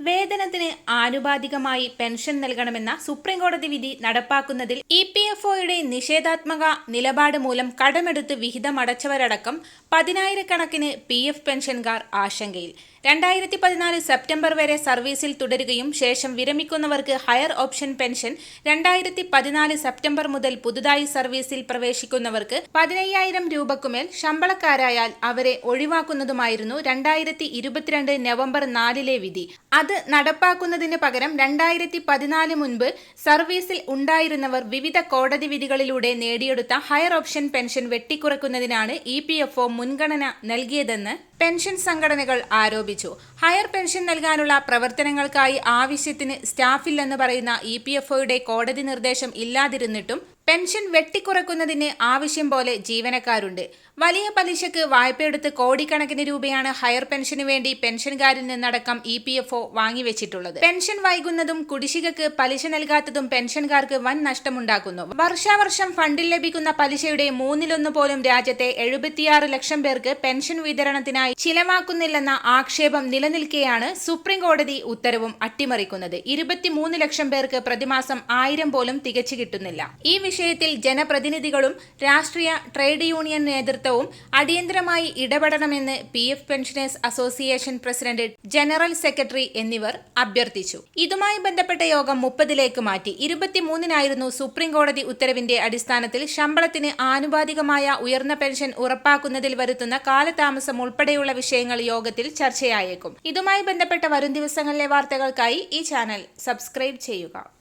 വേതനത്തിന് ആനുപാതികമായി പെൻഷൻ നൽകണമെന്ന സുപ്രീം കോടതി വിധി നടപ്പാക്കുന്നതിൽ ഇ പി എഫ് ഒയുടെ നിഷേധാത്മക നിലപാട് മൂലം കടമെടുത്ത് വിഹിതമടച്ചവരടക്കം പതിനായിരക്കണക്കിന് പി എഫ് പെൻഷൻകാർ ആശങ്കയിൽ. രണ്ടായിരത്തി പതിനാല് സെപ്റ്റംബർ വരെ സർവീസിൽ തുടരുകയും ശേഷം വിരമിക്കുന്നവർക്ക് ഹയർ ഓപ്ഷൻ പെൻഷൻ രണ്ടായിരത്തി പതിനാല് സെപ്റ്റംബർ മുതൽ പുതുതായി സർവീസിൽ പ്രവേശിക്കുന്നവർക്ക് പതിനയ്യായിരം രൂപക്കുമേൽ ശമ്പളക്കാരായാൽ അവരെ ഒഴിവാക്കുന്നതുമായിരുന്നു രണ്ടായിരത്തി ഇരുപത്തിരണ്ട് നവംബർ നാലിലെ വിധി. അത് നടപ്പാക്കുന്നതിന് പകരം രണ്ടായിരത്തി പതിനാല് മുൻപ് സർവീസിൽ ഉണ്ടായിരുന്നവർ വിവിധ കോടതി വിധികളിലൂടെ നേടിയെടുത്ത ഹയർ ഓപ്ഷൻ പെൻഷൻ വെട്ടിക്കുറക്കുന്നതിനാണ് ഇ പി എഫ് ഒ മുൻഗണന നൽകിയതെന്ന് പെൻഷൻ സംഘടനകൾ ആരോപിച്ചു. ഹയർ പെൻഷൻ നൽകാനുള്ള പ്രവർത്തനങ്ങൾക്കായി ആവശ്യത്തിന് സ്റ്റാഫില്ലെന്ന് പറയുന്ന ഇ പി എഫ് ഒയുടെ കോടതി നിർദ്ദേശം ഇല്ലാതിരുന്നിട്ടും പെൻഷൻ വെട്ടിക്കുറക്കുന്നതിന് ആവശ്യം പോലെ ജീവനക്കാരുണ്ട്. വലിയ പലിശക്ക് വായ്പയെടുത്ത് കോടിക്കണക്കിന് രൂപയാണ് ഹയർ പെൻഷന് വേണ്ടി പെൻഷൻകാരിൽ നിന്നടക്കം ഇ പി എഫ് ഒ വാങ്ങിവെച്ചിട്ടുള്ളത്. പെൻഷൻ വൈകുന്നതും കുടിശ്ശികക്ക് പലിശ നൽകാത്തതും പെൻഷൻകാർക്ക് വൻ നഷ്ടമുണ്ടാക്കുന്നു. വർഷാവർഷം ഫണ്ടിൽ ലഭിക്കുന്ന പലിശയുടെ മൂന്നിലൊന്ന് പോലും രാജ്യത്തെ എഴുപത്തിയാറ് ലക്ഷം പേർക്ക് പെൻഷൻ വിതരണത്തിനായി ചിലവാക്കുന്നില്ലെന്ന ആക്ഷേപം നിലനിൽക്കെയാണ് സുപ്രീം കോടതി ഉത്തരവും അട്ടിമറിക്കുന്നത്. ഇരുപത്തിമൂന്ന് ലക്ഷം പേർക്ക് പ്രതിമാസം ആയിരം പോലും തികച്ചു കിട്ടുന്നില്ല ഈ വിഷയത്തിൽ ജനപ്രതിനിധികളും രാഷ്ട്രീയ ട്രേഡ് യൂണിയൻ നേതൃത്വവും അടിയന്തരമായി ഇടപെടണമെന്ന് P F pensioners association president general secretary എന്നിവർ അഭ്യർത്ഥിച്ചു. ഇതുമായി ബന്ധപ്പെട്ട യോഗം മുപ്പതിലേക്ക് മാറ്റി ഇരുപത്തിമൂന്നിനായിരുന്നു സുപ്രീം കോടതി ഉത്തരവിന്റെ അടിസ്ഥാനത്തിൽ ശമ്പളത്തിന് ആനുപാതികമായ ഉയർന്ന പെൻഷൻ ഉറപ്പാക്കുന്നതിൽ വരുത്തുന്ന കാലതാമസം ഉൾപ്പെടെയുള്ള വിഷയങ്ങൾ യോഗത്തിൽ ചർച്ചയായേക്കും. ഇതുമായി ബന്ധപ്പെട്ട വരും ദിവസങ്ങളിലെ വാർത്തകൾക്കായി ഈ ചാനൽ സബ്സ്ക്രൈബ് ചെയ്യുക.